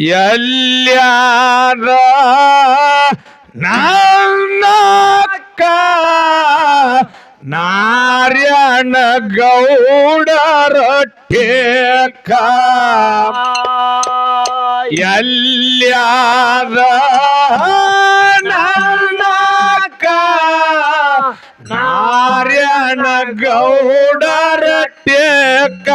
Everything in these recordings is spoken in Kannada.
ಎಲ್ಲ್ಯಾರ ನಾಕ ನಾರ್ಯಣ ಗೌಡರ ಟೇಕ ಎಲ್ಲ್ಯಾರ ನಾಕ ನಾರಾಯಣ ಗೌಡರ ಟೇಕ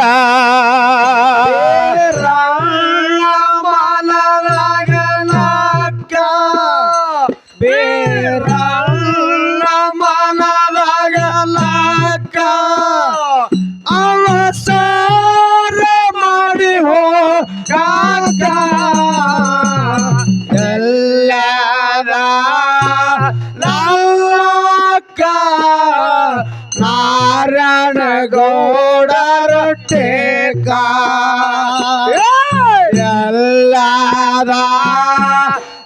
ಎಲ್ಲದ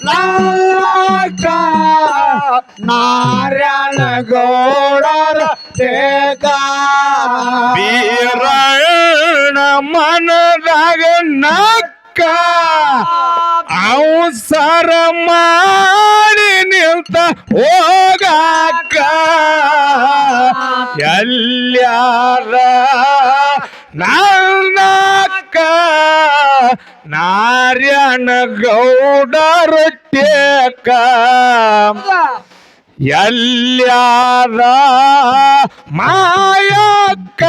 ನಲ್ಲಕ್ಕ ನಾರಾಯಣ ಗೌಡರ ಟೇಕ ಬೀರಣ್ಣ ಮನದಾಗ ನಕ್ಕ ಅವಸರ ಮಾಡಿ ನಿಂತ ಹೋಗಾಕ. ಎಲ್ಲ್ಯಾರ ನನ್ನಕ್ಕ ನಾರ್ಯಣ ಗೌಡರ ಟೇಕ ಎಲ್ಲಾದ ಮಾಯಕ್ಕ.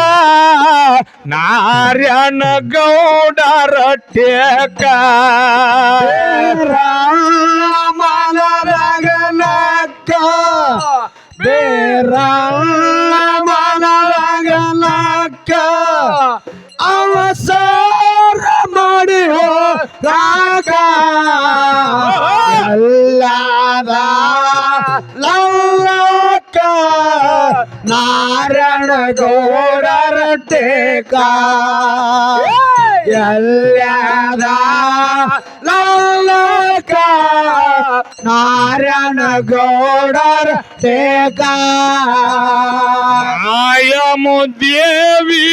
ನಾರಾಯಣ ಗೌಡರ ಟೇಕ ಮನರಗನಕ್ಕ ಬೇರ ಮನರಗನಕ್ಕ ಅವಸರ ಮಾಡಿ ಹೋಗಾಕ ಎಲ್ಲದ ಲಲ್ಲಕ ನಾರಾಯಣ ಗೌಡರ ಟೇಕ ಎಲ್ಲದ ಲಲ್ಲಕ್ಕ ನಾರಾಯಣ ಗೌಡರ ಟೇಕ ಆಯಮು ದೇವಿ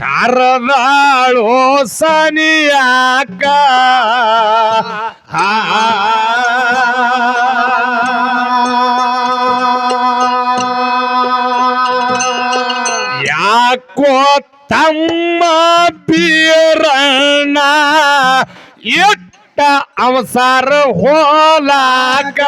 ಕರದಾಳೋ ಸನಿಯಾಕ. ಯಾಕೋ ತಮ್ಮ ಬೀರಣ್ಣ ಎಟ್ಟ ಅವಸರ ಹೋಲಾಕ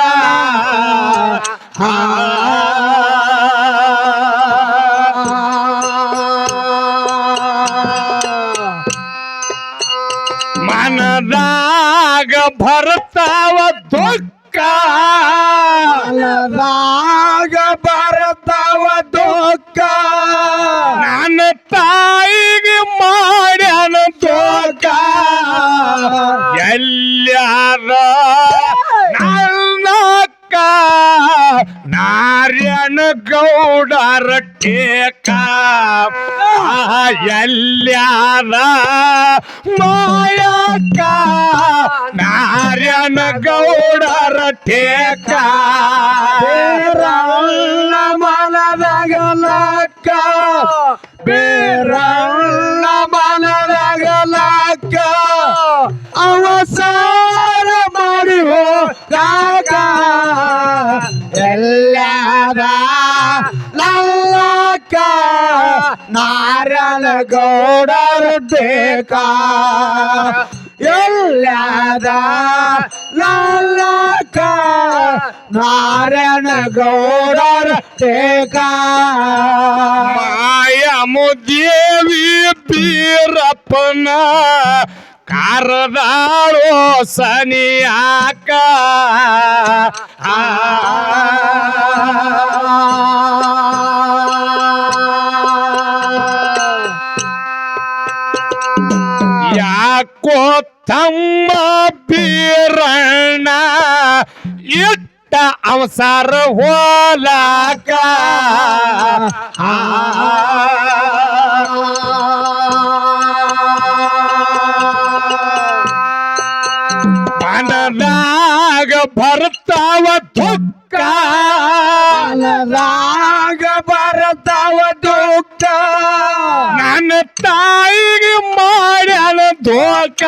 ಗೌಡರ ಟೇಕ. ಮಾಯಕ. ನಾರಾಯಣ ನಾರ್ಯನ ಗೌಡರ ಟೇಕ ಬೇರಲ್ಲ ಮನದಗಲಕ್ಕ ಬೇರಲ್ಲ ನಾರಾಯಣ ಗೌಡರ ಬೇಕ ಎಲ್ಲದ ಲಾಲಕ ನಾರಾಯಣ ಗೌಡರ ಟೇಕ ಮಾಯ ಮುದೇವಿ ಪೀರಪ್ಪನ ಕಾರದಾಳೋ ಸನಿಯಾಕ? ಆ ಯಾಕೋ ತಮ್ಮ ಬೀರಣ್ಣ ಇಟ್ಟ ಅವಸರ ಹೋಲಾಕ. ಪಣದಾಗ ಬರ್ತಾವ ದುಃಖ. ಮನದಾಗ ಬರತಾವ ದುಃಖ. ನನ್ನ ತಾಯಿಗೆ ಮಾಡ್ಯಾನ ಧೋಕ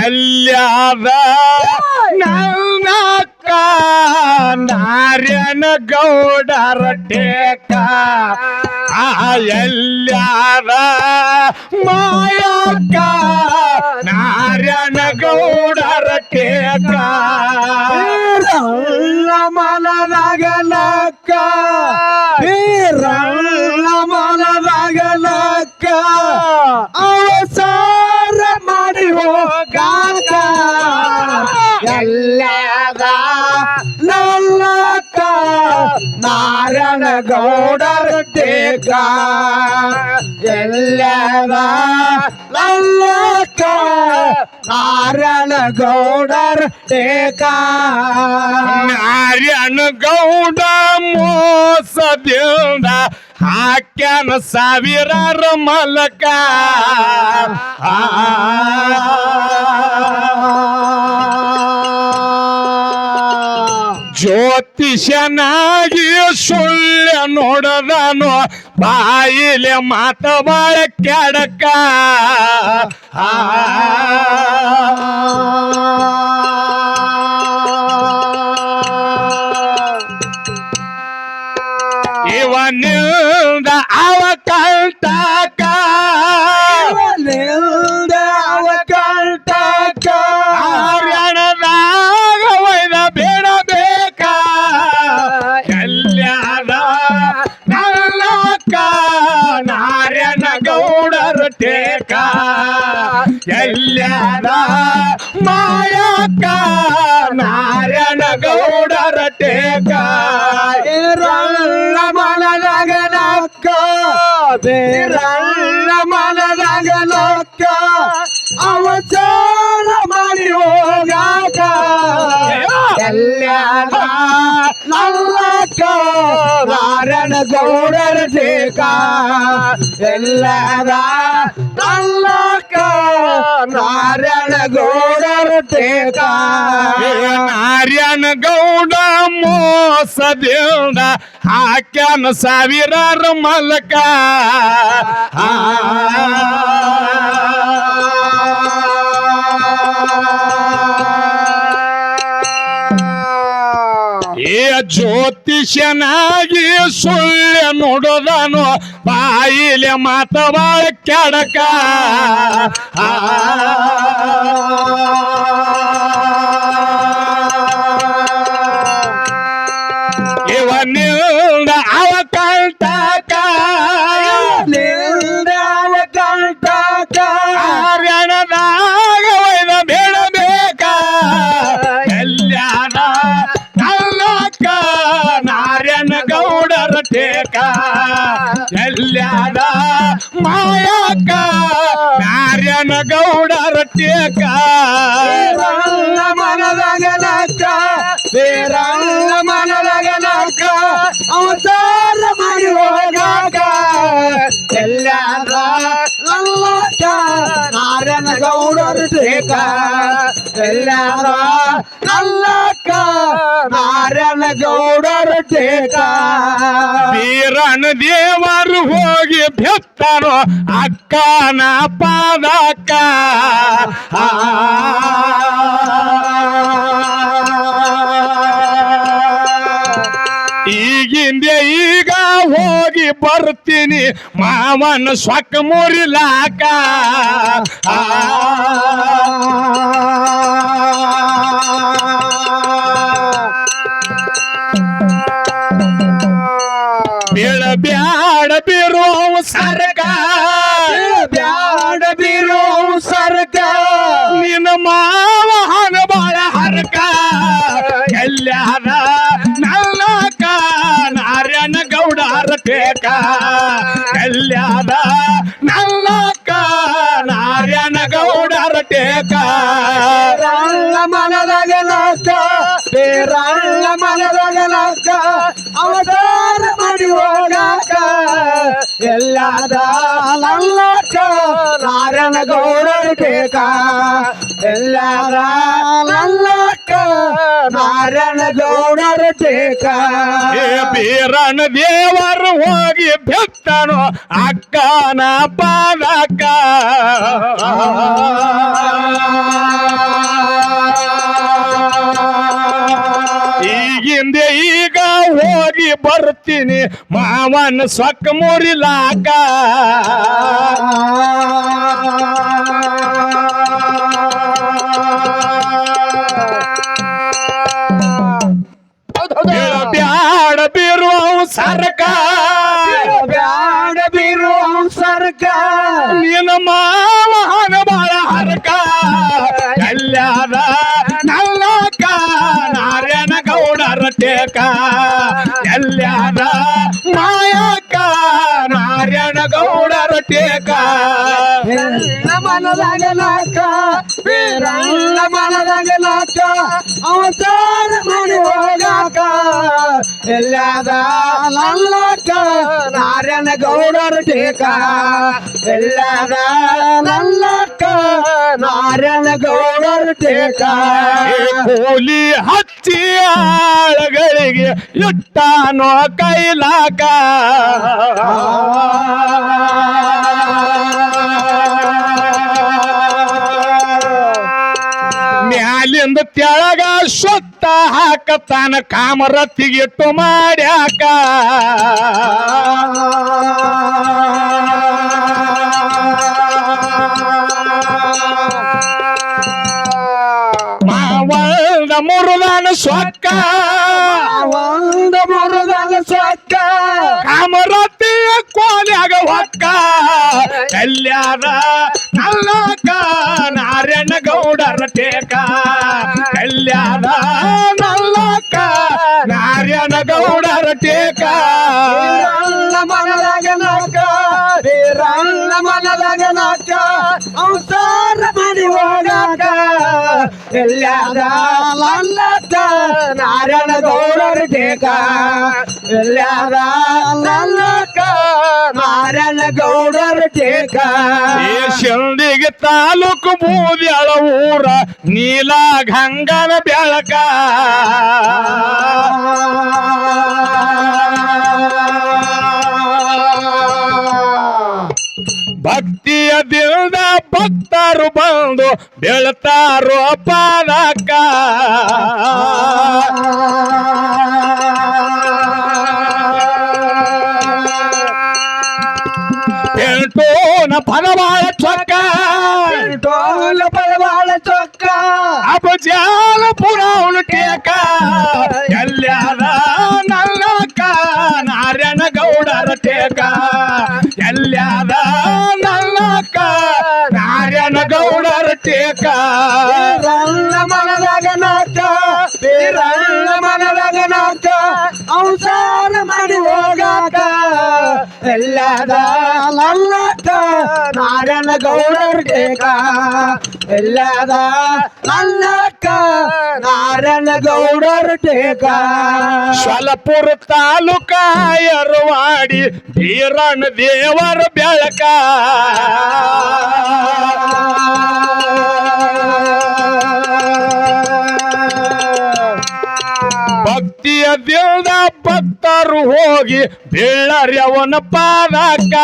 ಎಲ್ಯಾದ ನನ್ನ ಅಕ್ಕ ನಾರ್ಯನ ಗೌಡರ ಟೇಕ ನಾರಾಯಣ ಗೌಡರ ಟೇಕ ಎಲ್ಲದ ನಲ್ಲಕ್ಕ ನಾರಾಯಣ ಗೌಡರ ಟೇಕ ನಾರ್ಯನ ಗೌಡ ಮೋಸದಿಂದ ಹಾಕ್ಯಾನ ಸಾವಿರಾರ ಮಲಕ ಆ. ಜ್ಯೋತಿಷನಾಗಿ ಸುಳ್ಳ ನೋಡದನು ಬಾಯಿಲೆ ಮಾತ ಬಾಳ ಕೆಡಕ. ಇವನಿಂದ ಅವ ಕಲ್ತಾಕ ಎಲ್ಲಾದ ಮಾಯಕ ನಾರಾಯಣ ಗೌಡರ ಟೇಕ. ರಳ್ಳ ಮನದಾಗ ನಕ್ಕ ನಾರಾಯಣ ಗೌಡರ ಟೇಕ ಎಲ್ಲಾದ ನಲ್ಲಕ್ಕ ನಾರಾಯಣ ಗೌಡರ ಟೇಕ ನಾರಾಯಣ ಗೌಡ ಮೋಸದಿಂದ ಹಾಕ್ಯಾನ ಸಾವಿರಾರು ಮಲಕ ಆ. ಏ ಜ್ಯೋತಿಷನಾಗಿ ಸುಳ್ಳ ನೋಡೋದನು. ಬಾಯಿಲೆ ಮಾತ ಬಾಳ ಕೆಡಕ ಗೌಡರ ಟೇಕ ನಾರಾಯಣ ಗೌಡರು ದೇವರು ಹೋಗಿ ಬೆತ್ತರು ಅಕ್ಕನ ಪಾದಕ್ಕ ಆ. ಈಗಿಂದೆ ಈಗ ಹೋಗಿ ಬರ್ತೀನಿ ಮಾವನ ಸ್ವಕ್ಕ ಮುರಿಲಾಕ ಆ. ಗೌಡರ ಟೇಕ ಎಲ್ಲಾದ ನಲ್ಲಕ ನಾರ್ಯನ ಗೌಡರ ಟೇಕ ಬೇರಲ್ಲ ಮನದಾಗ ನಕ್ಕ ಬೇರಲ್ಲ ಮನದಾಗ ನಕ್ಕ ಅವತಾರ ಮಾಡಿ ಹೋಗಾಕ ಎಲ್ಲಾದ ನಲ್ಲಕ್ಕ ನಾರಾಯಣ ಗೌಡರ ಟೇಕ ಎಲ್ಲಾದ ನಲ್ಲಕ್ಕ ನಾರಾಯಣ ಗೌಡರ ಟೇಕ ಏ ಬೀರನ ದೇವರು ಹೋಗಿ ಭಕ್ತನು ಅಕ್ಕನ ಪಾದಕ. ಈಗಿಂದೆ ಈಗ ಹೋಗಿ ಬರ್ತೀನಿ ಮಾವನ ಸೊಕ್ಕ ಮುರಿಲಾಕ. ಬ್ಯಾಡ ಬೀರು ಸರ್ಕಾರ ಬ್ಯಾಡ ಬೀರು ಸರ್ಕಾರ ನಿನ್ನ ಮಾವನ ಬಾಳ ಹರಕ. ಕಲ್ಯಾಣ ನಲ್ಲಕ ನಾರಾಯಣ ಗೌಡರ ಟೇಕ. ಕಲ್ಯಾಣ ಮಾಯಕ ನಾರಾಯಣ ಗೌಡರ ಟೇಕ. ಮನದಾಗ ನಾಕ ಮನದಾಗ ನಾಕ ಅವತಾರ ಎಲ್ಲಾದ ನಲ್ಲಕ ನಾರಾಯಣ ಗೌಡರ ಟೇಕ. ಎಲ್ಲದ ನಲ್ಲಕ್ಕ ನಾರಾಯಣ ಗೌಡರ ಟೇಕ. ಹೋಲಿ ಕೂಲಿ ಹಚ್ಚಿ ಆಳಗಳಿಗೆ ಇಟ್ಟಾನೋ ಕೈಲಾಕ. ಮ್ಯಾಲಿಂದ ತೆಳಗ ಸುತ್ತ ಹಾಕತಾನ ಕಾಮರತ್ತಿಗಿಟ್ಟು ಮಾಡ್ಯಾಕ. ಮಾವಂದ ಮುರುದಾನ ಸೊಕ್ಕ. ಒಂದು ಮುರುದಾನ ಸೊಕ್ಕ. ಕಾಮರತಿಯ ಕೋಲ್ಯಾಗ ಹೊಕ್ಕ. ಕಲ್ಯಾಣ ನಲ್ಲಕ ನಾರಾಯಣ ಗೌಡರ ಟೇಕ ಕಲ್ಯಾದ ಎಲ್ಲಾದ ನಲ್ಲಕ ನಾರಾಯಣ ಗೌಡರ ಟೇಕ ಎಲ್ಲಾದ ನಲ್ಲಕ ನಾರಾಯಣ ಗೌಡರ ಟೇಕ ಈ ಶಿಂದಿಗೆ ತಾಲೂಕು ಬೂದ್ಯಾಳ ಊರ ನೀಲ ಗಂಗನ ಬೆಳಕ ಭಕ್ತರು ಬಂದು ಬೆಳತಾರು ಪಾದಕ ಎಂಟೋನ ಪದವಾಳ ಚೊಕ್ಕ. ಎಂಟೋನ ಪದವಾಳ ಚೊಕ್ಕ. ಅಪಜಾಲ ಪುರಾವನು ಗೌಡರ ಟೇಕ ಬೀರಣ್ಣ ಮನದಾಗ ಬೀರಣ್ಣ ಮನದಾಗ ನಾಕ ಅವಸಾರ ಮಾಡಿ ಹೋಗಾಕ. ಎಲ್ಲದ ನಲ್ಲಕ ನಾರಾಯಣ ಗೌಡರ ಟೇಕ ಎಲ್ಲದ ನಲ್ಲಕ ನಾರಾಯಣ ಗೌಡರ ಟೇಕ ಸ್ವಲಪುರ ತಾಲೂಕ ಎರವಾಡಿ ಬೀರಣ್ಣ ದೇವರ ಬೆಳಕ. ಭಕ್ತಿಯ ದಿಲ್ದ ಭಕ್ತರು ಹೋಗಿ ಬೀಳರ್ಯವನ ಪಾದಕ.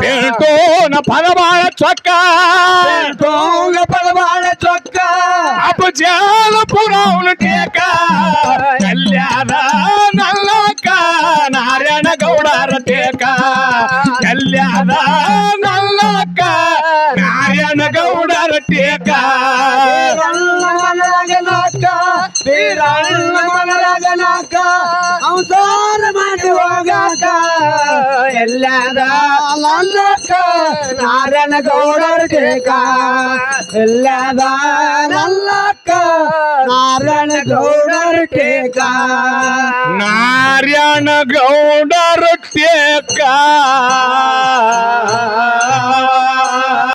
ಪೇಟೋನ ಪದವಾಳ ಚೊಕ್ಕ. ಟೋಲ ಪದವಾಳ ಚೊಕ್ಕ. ಅಪಜಾಲ ಪುರವನು ಟೇಕ. ಕಲ್ಯಾದ ನಲ್ಲಕ na na na na na എല്ലാതാം നന്നക്ക് എല്ലാതാ നല്ലക്ക് നാരണ ഗൗഡർക്ക് നാരായണ ഗൗഡർ